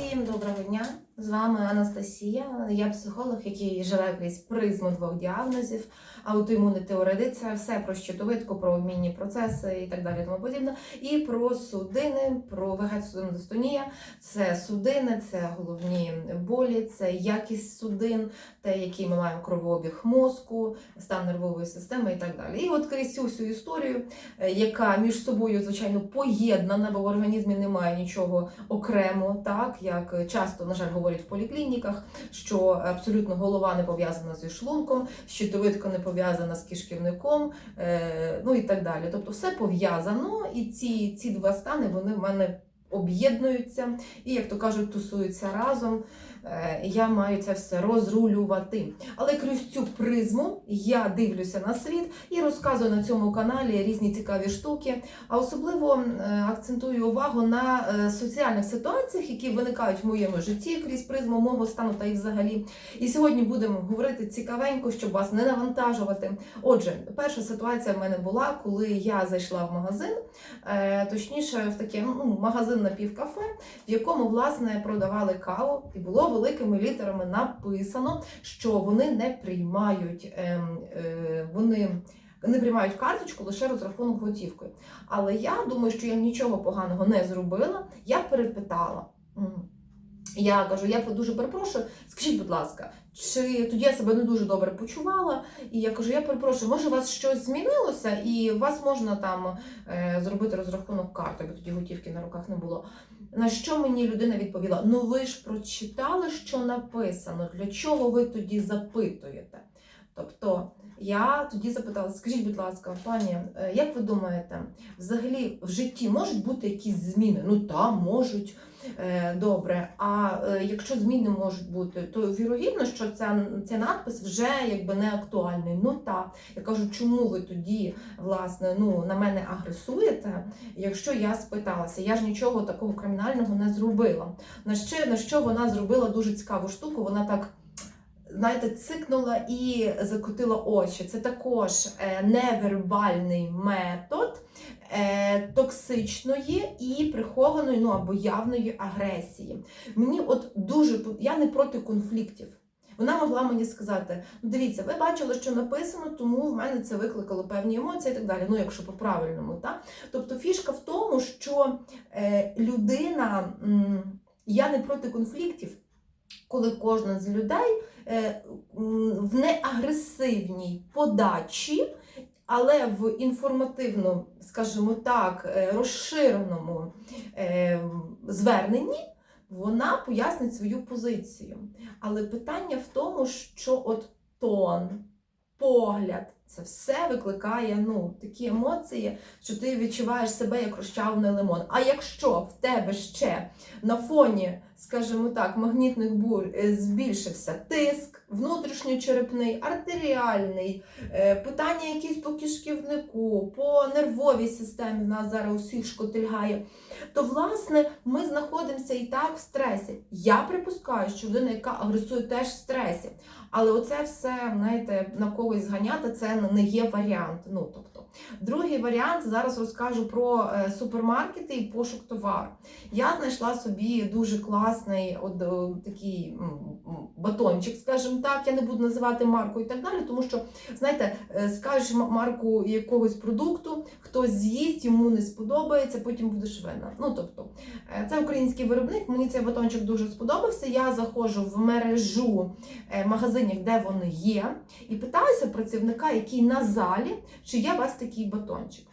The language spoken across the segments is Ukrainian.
Всім доброго дня! З вами Анастасія. Я психолог, який живе крізь призму двох діагнозів, аутоімунний теоретик, це все про щитовидку, про обмінні процеси і так далі, тому подібне. І про судини, про вегетосудинодистонія. Це судини, це головні болі, це якість судин, те, який ми маємо кровообіг мозку, стан нервової системи і так далі. І от крізь цю всю історію, е, яка між собою, звичайно, поєднана, бо в організмі немає нічого окремо, так як часто, на жаль, говорять в поліклініках, що абсолютно голова не пов'язана зі шлунком, щитовидка не пов'язана з кишківником, е, ну і так далі. Тобто все пов'язано, і ці, ці два стани вони в мене об'єднуються і, як то кажуть, тусуються разом. Е, Я маю це все розрулювати. Але крізь цю призму я дивлюся на світ і розказую на цьому каналі різні цікаві штуки. А особливо е, акцентую увагу на е, соціальних ситуаціях, які виникають в моєму житті крізь призму мого стану та й взагалі. І сьогодні будемо говорити цікавенько, щоб вас не навантажувати. Отже, перша ситуація в мене була, коли я зайшла в магазин, точніше, в таке ну, магазин напівкафе, в якому власне продавали каву, і було великими літерами написано, що вони не приймають ем, е, вони. Не приймають карточку лише розрахунок готівкою. Але я думаю, що я нічого поганого не зробила. Я перепитала. Я кажу, я дуже перепрошую, скажіть, будь ласка, чи тоді я себе не дуже добре почувала? І я кажу, я перепрошую, може у вас щось змінилося, і у вас можна там е, зробити розрахунок карти, бо тоді готівки на руках не було. На що мені людина відповіла: Ну ви ж прочитали, що написано, для чого ви тоді запитуєте? Тобто я тоді запитала: скажіть, будь ласка, пані, е, як ви думаєте, взагалі в житті можуть бути якісь зміни? Ну там можуть. Е, Добре, а е, якщо зміни можуть бути, то вірогідно, що ця, цей надпис вже якби не актуальний. Ну так. Я кажу, чому ви тоді власне ну, на мене агресуєте, якщо я спиталася? Я ж нічого такого кримінального не зробила. На що, на що вона зробила дуже цікаву штуку? Вона так. Знаєте, цикнула і закотила очі. Це також е, невербальний метод е, токсичної і прихованої, ну або явної агресії. Мені от дуже я не проти конфліктів. Вона могла мені сказати: ну дивіться, ви бачили, що написано, тому в мене це викликало певні емоції і так далі. Ну, якщо по-правильному, так? Тобто фішка в тому, що е, людина, я не проти конфліктів, коли кожна з людей е, в неагресивній подачі, але в інформативно, скажімо так, е, розширеному е, зверненні вона пояснить свою позицію. Але питання в тому, що от тон, погляд, це все викликає ну, такі емоції, що ти відчуваєш себе як розчавлений лимон. А якщо в тебе ще на фоні, скажімо так, магнітних бурь е, збільшився тиск, внутрішньочерепний, артеріальний, е, питання якісь по кишківнику, по нервовій системі, в нас зараз усіх шкотильгає, то власне ми знаходимося і так в стресі. Я припускаю, що людина, яка агресує, теж в стресі. Але оце все, знаєте, на когось зганяти, це не є варіант. Ну, тобто, другий варіант зараз розкажу про е, супермаркети і пошук товару. Я знайшла собі дуже класний от, такий м, м, батончик, скажімо так. Я не буду називати марку і так далі, тому що, знаєте, е, скажеш марку якогось продукту, хтось з'їсть, йому не сподобається, потім будеш винна. Ну, тобто, е, це український виробник, мені цей батончик дуже сподобався. Я заходжу в мережу е, магазинів, де вони є, і питаюся працівника, який на залі, чи є вас такий батончик.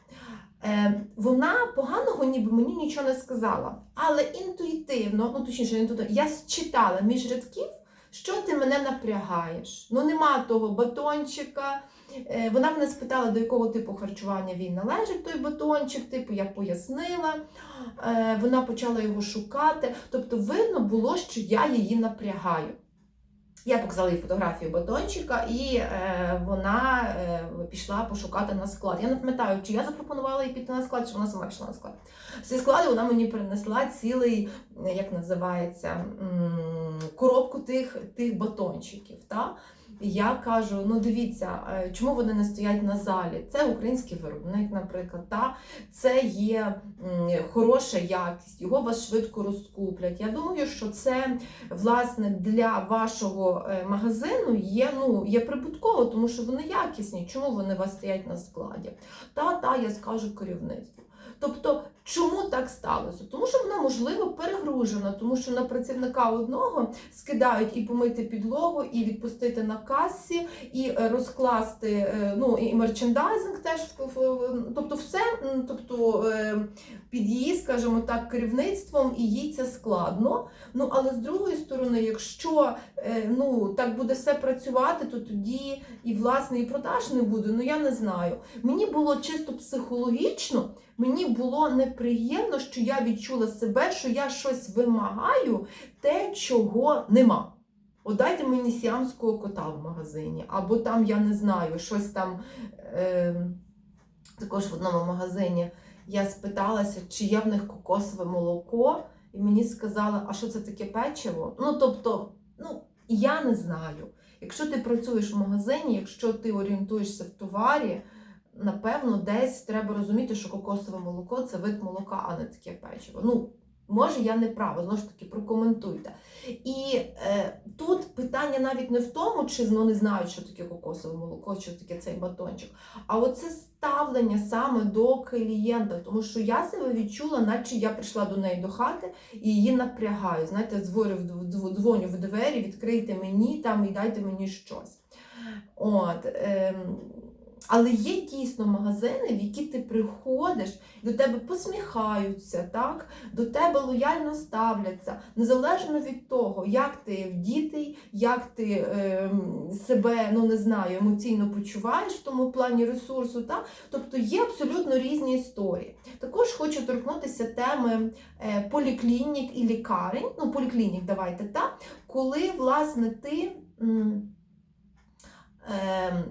Е, вона поганого ніби мені нічого не сказала, але інтуїтивно, ну точніше, інтуїтивно, я считала між рядків, що ти мене напрягаєш. Ну нема того батончика. Е, Вона мене спитала, до якого типу харчування він належить, той батончик, типу я пояснила. Е, Вона почала його шукати. Тобто видно було, що я її напрягаю. Я показала їй фотографію батончика, і е, вона е, пішла пошукати на склад. Я не пам'ятаю, чи я запропонувала їй піти на склад, чи вона сама пішла на склад. Зі складу вона мені принесла цілий, як називається, коробку тих, тих батончиків. Та? Я кажу: ну дивіться, е, чому вони не стоять на залі? Це український виробник, наприклад, та це є хороша якість, його вас швидко розкуплять. Я думаю, що це власне для вашого е, магазину є, ну, є прибутково, тому що вони якісні. Чому вони вас стоять на складі? Та, та, я скажу керівництву. Тобто, так сталося? Тому що вона можливо перегружена, тому що на працівника одного скидають і помити підлогу, і відпустити на касі, і е, розкласти е, ну і мерчендайзинг теж тобто все, тобто е, під її, скажімо так, керівництвом і їй це складно. Ну але з другої сторони, якщо ну так буде все працювати, то тоді і власне і продаж не буде. Ну я не знаю. Мені було чисто психологічно, мені було неприємно, що я відчула себе, що я щось вимагаю, те, чого нема. От дайте мені сіамського кота в магазині, або там, я не знаю, щось там е, також в одному магазині я спиталася, чи є в них кокосове молоко, і мені сказали, а що це таке печиво? Ну, тобто, ну, я не знаю. Якщо ти працюєш в магазині, якщо ти орієнтуєшся в товарі, напевно, десь треба розуміти, що кокосове молоко це вид молока, а не таке печиво. Ну, може, я не права, знову ж таки, прокоментуйте. І е, тут питання навіть не в тому, чи не знають, що таке кокосове молоко, що таке цей батончик, а оце ставлення саме до клієнта, тому що я себе відчула, наче я прийшла до неї до хати і її напрягаю. Знаєте, дзвоню в, двері, відкрийте мені там і дайте мені щось. От, ем, але є дійсно магазини, в які ти приходиш, до тебе посміхаються, так? до тебе лояльно ставляться, незалежно від того, як ти вдітий, як ти ем, себе ну не знаю, емоційно почуваєш в тому плані ресурсу. Так? Тобто є абсолютно різні історії. Також хочу торкнутися теми е, поліклінік і лікарень. Ну, поліклінік, давайте так, коли власне ти. м, е,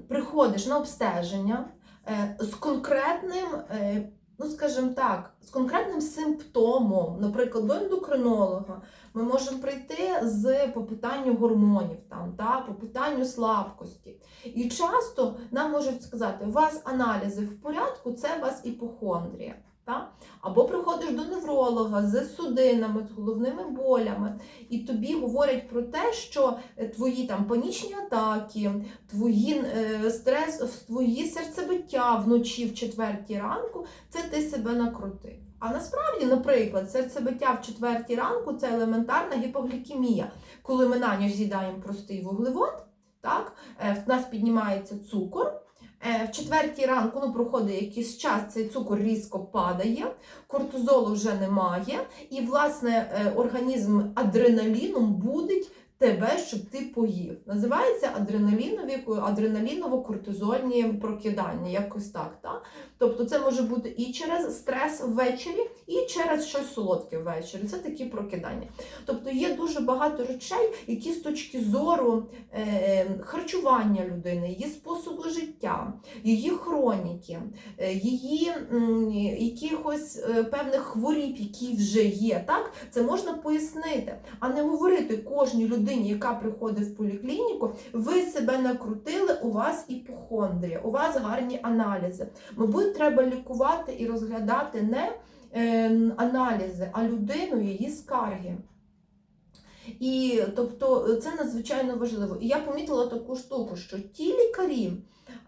приходиш на обстеження е, з конкретним, е, ну скажімо так, з конкретним симптомом, наприклад, до ендокринолога, ми можемо прийти з по питанню гормонів, там, та, по питанню слабкості. І часто нам можуть сказати, у вас аналізи в порядку, це у вас іпохондрія. Та? Або приходиш до невролога з судинами, з головними болями, і тобі говорять про те, що е, твої там панічні атаки, твої е, стрес, твої серцебиття вночі в четвертій ранку, це ти себе накрутив. А насправді, наприклад, серцебиття в четвертій ранку це елементарна гіпоглікемія, коли ми на ніч з'їдаємо простий вуглевод, так, е, в нас піднімається цукор. Е, В четвертій ранку ну, проходить якийсь час, цей цукор різко падає, кортизолу вже немає, і власне е, організм адреналіном будить тебе, щоб ти поїв. Називається адреналінові, адреналіново-кортизольні прокидання, якось так. так? Тобто це може бути і через стрес ввечері, і через щось солодке ввечері. Це такі прокидання. Тобто є дуже багато речей, які з точки зору е, харчування людини, її способу життя, її хроніки, е, її м, якихось е, певних хворіб, які вже є. Так? Це можна пояснити, а не говорити кожній людині, яка приходить в поліклініку, ви себе накрутили, у вас іпохондрія, у вас гарні аналізи. Мабуть, треба лікувати і розглядати не е, аналізи, а людину, її скарги. І тобто це надзвичайно важливо. І я помітила таку штуку, що ті лікарі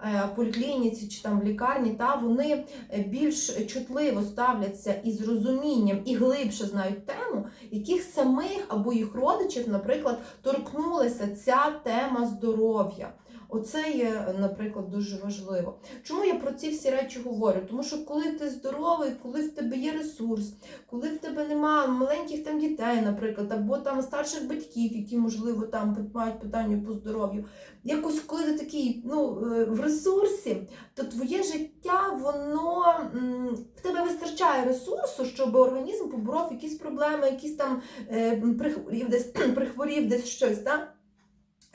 в поліклініці чи там в лікарні, та вони е, більш чутливо ставляться із розумінням і глибше знають тему, яких самих або їх родичів, наприклад, торкнулася ця тема здоров'я. Оце є, наприклад, дуже важливо. Чому я про ці всі речі говорю? Тому що коли ти здоровий, коли в тебе є ресурс, коли в тебе немає маленьких там дітей, наприклад, або там старших батьків, які, можливо, там мають питання по здоров'ю, якось коли ти такий ну, е, в ресурсі, то твоє життя, воно в тебе вистачає ресурсу, щоб організм поборов якісь проблеми, якісь там е, прихворів десь, прихворів десь щось. Так?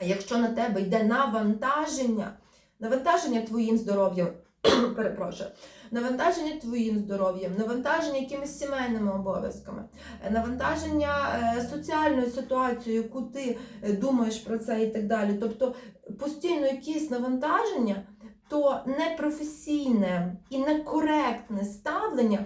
Якщо на тебе йде навантаження, навантаження твоїм здоров'ям, перепрошую, навантаження твоїм здоров'ям, навантаження якимись сімейними обов'язками, е, навантаження е, соціальною ситуацією, яку ти е, думаєш про це і так далі. Тобто постійно якісь навантаження, то непрофесійне і некоректне ставлення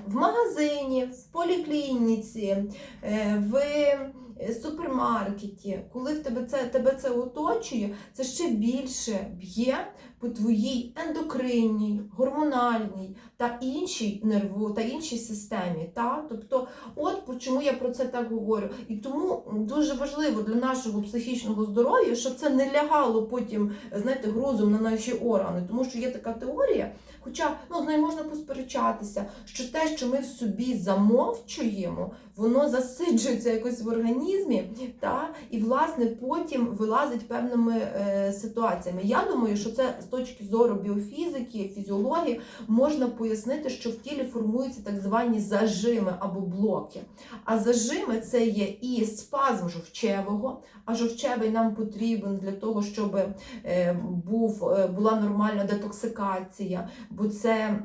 в магазині, в поліклініці, е, в е, супермаркеті, коли в тебе це, тебе це оточує, це ще більше б'є по твоїй ендокринній, гормональній та іншій нерву та іншій системі. Та? Тобто, от чому я про це так говорю. І тому дуже важливо для нашого психічного здоров'я, щоб це не лягало потім, знаєте, грузом на наші органи. Тому що є така теорія, хоча ну, з нею можна посперечатися, що те, що ми в собі замовчуємо, воно засиджується якось в організмі, та? і власне потім вилазить певними е, ситуаціями. Я думаю, що це з точки зору біофізики, фізіології можна пояснити, що в тілі формуються так звані зажими або блоки. А зажими це є і спазм жовчевого, а жовчевий нам потрібен для того, щоб е, був, е, була нормальна детоксикація, бо це.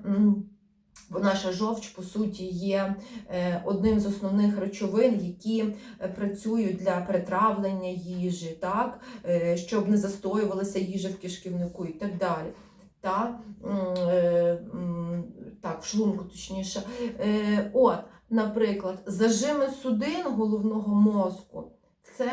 Бо наша жовч, по суті, є е, одним з основних речовин, які е, працюють для перетравлення їжі, так? е, щоб не застоювалася їжа в кишківнику і так далі. Та? Так, в шлунку точніше. От, наприклад, зажими судин головного мозку це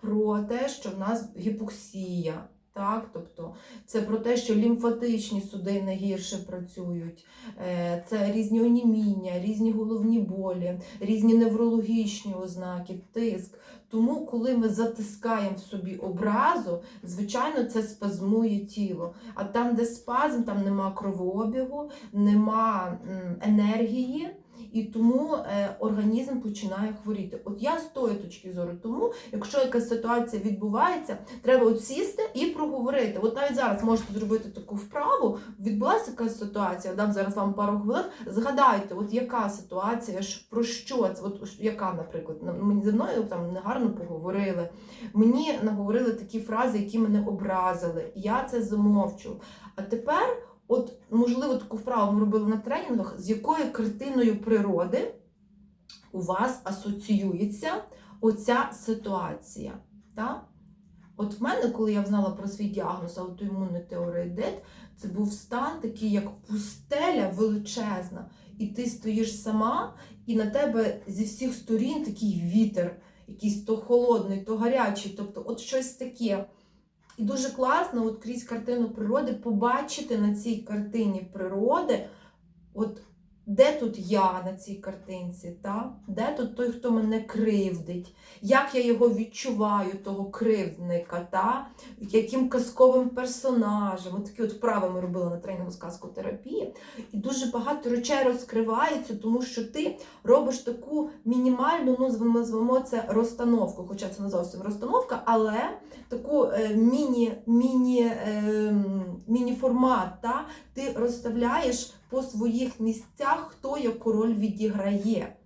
про те, що в нас гіпоксія. Так, тобто це про те, що лімфатичні судини гірше працюють, Е, це різні оніміння, різні головні болі, різні неврологічні ознаки, тиск. Тому, коли ми затискаємо в собі образу, звичайно, це спазмує тіло. А там, де спазм, там нема кровообігу, нема енергії. І тому е, організм починає хворіти. От я з тої точки зору, тому якщо якась ситуація відбувається, треба от сісти і проговорити. От навіть зараз можете зробити таку вправу. Відбулася якась ситуація, дам зараз вам пару хвилин. Згадайте, от яка ситуація, про що це? От яка, наприклад, на- мені зі мною там негарно поговорили. Мені наговорили такі фрази, які мене образили. Я це замовчу. А тепер. От, можливо, таку вправу ми робили на тренінгах, з якою картиною природи у вас асоціюється оця ситуація. Так? От в мене, коли я знала про свій діагноз аутоімунний теореїдит, це був стан такий, як пустеля величезна, і ти стоїш сама, і на тебе зі всіх сторін такий вітер, якийсь то холодний, то гарячий, тобто от щось таке. І дуже класно, от крізь картину природи, побачити на цій картині природи, от де тут я на цій картинці, та? де тут той, хто мене кривдить, як я його відчуваю, того кривдника, та? яким казковим персонажем. От такі от вправи ми робили на тренінгу з казкотерапії. І дуже багато речей розкривається, тому що ти робиш таку мінімальну, ну назвемо це розстановку, хоча це не зовсім розстановка, але таку е, міні, міні, е, міні-формат. Та? Ти розставляєш по своїх місцях, хто яку роль відіграє.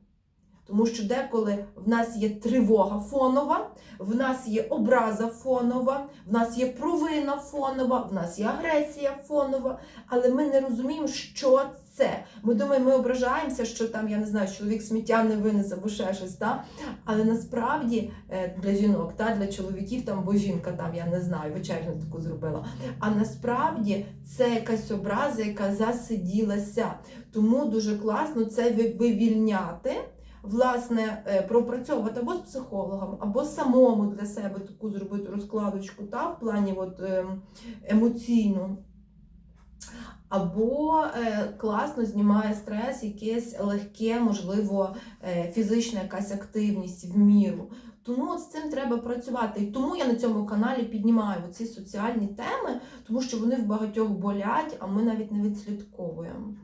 Тому що деколи в нас є тривога фонова, в нас є образа фонова, в нас є провина фонова, в нас є агресія фонова, але ми не розуміємо, що це. Ми думаємо, ми ображаємося, що там, я не знаю, чоловік сміття не винесе або ще щось. Та? Але насправді е, для жінок, та, для чоловіків там, бо жінка там, я не знаю, вечерню таку зробила. А насправді це якась образа, яка засиділася. Тому дуже класно це вивільняти. Власне, е, пропрацьовувати або з психологом, або самому для себе таку зробити розкладочку, та, в плані от, ем, емоційну. Або е, класно знімає стрес, якесь легке, можливо, е, фізична якась активність в міру. Тому от з цим треба працювати. І тому я на цьому каналі піднімаю ці соціальні теми, тому що вони в багатьох болять, а ми навіть не відслідковуємо.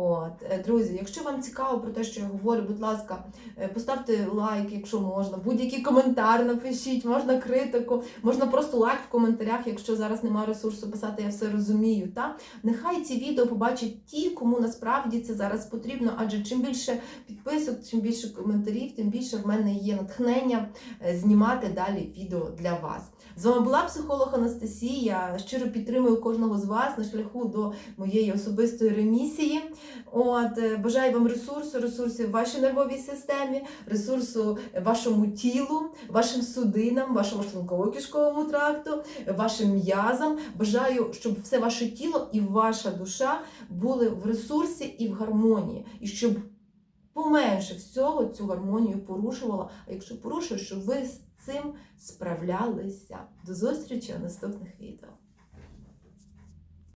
От, е, друзі, якщо вам цікаво про те, що я говорю, будь ласка, е, поставте лайк, якщо можна, будь-який коментар напишіть, можна критику, можна просто лайк в коментарях, якщо зараз немає ресурсу писати, я все розумію. Та? Нехай ці відео побачать ті, кому насправді це зараз потрібно, адже чим більше підписок, чим більше коментарів, тим більше в мене є натхнення е, знімати далі відео для вас. З вами була психолог Анастасія. Щиро підтримую кожного з вас на шляху до моєї особистої ремісії. От е, бажаю вам ресурсу, ресурсів в вашій нервовій системі, ресурсу вашому тілу, вашим судинам, вашому шлунково-кишковому тракту, вашим м'язам. Бажаю, щоб все ваше тіло і ваша душа були в ресурсі і в гармонії, і щоб поменше всього цю гармонію порушувала. А якщо порушує, щоб ви з цим справлялися. До зустрічі у наступних відео.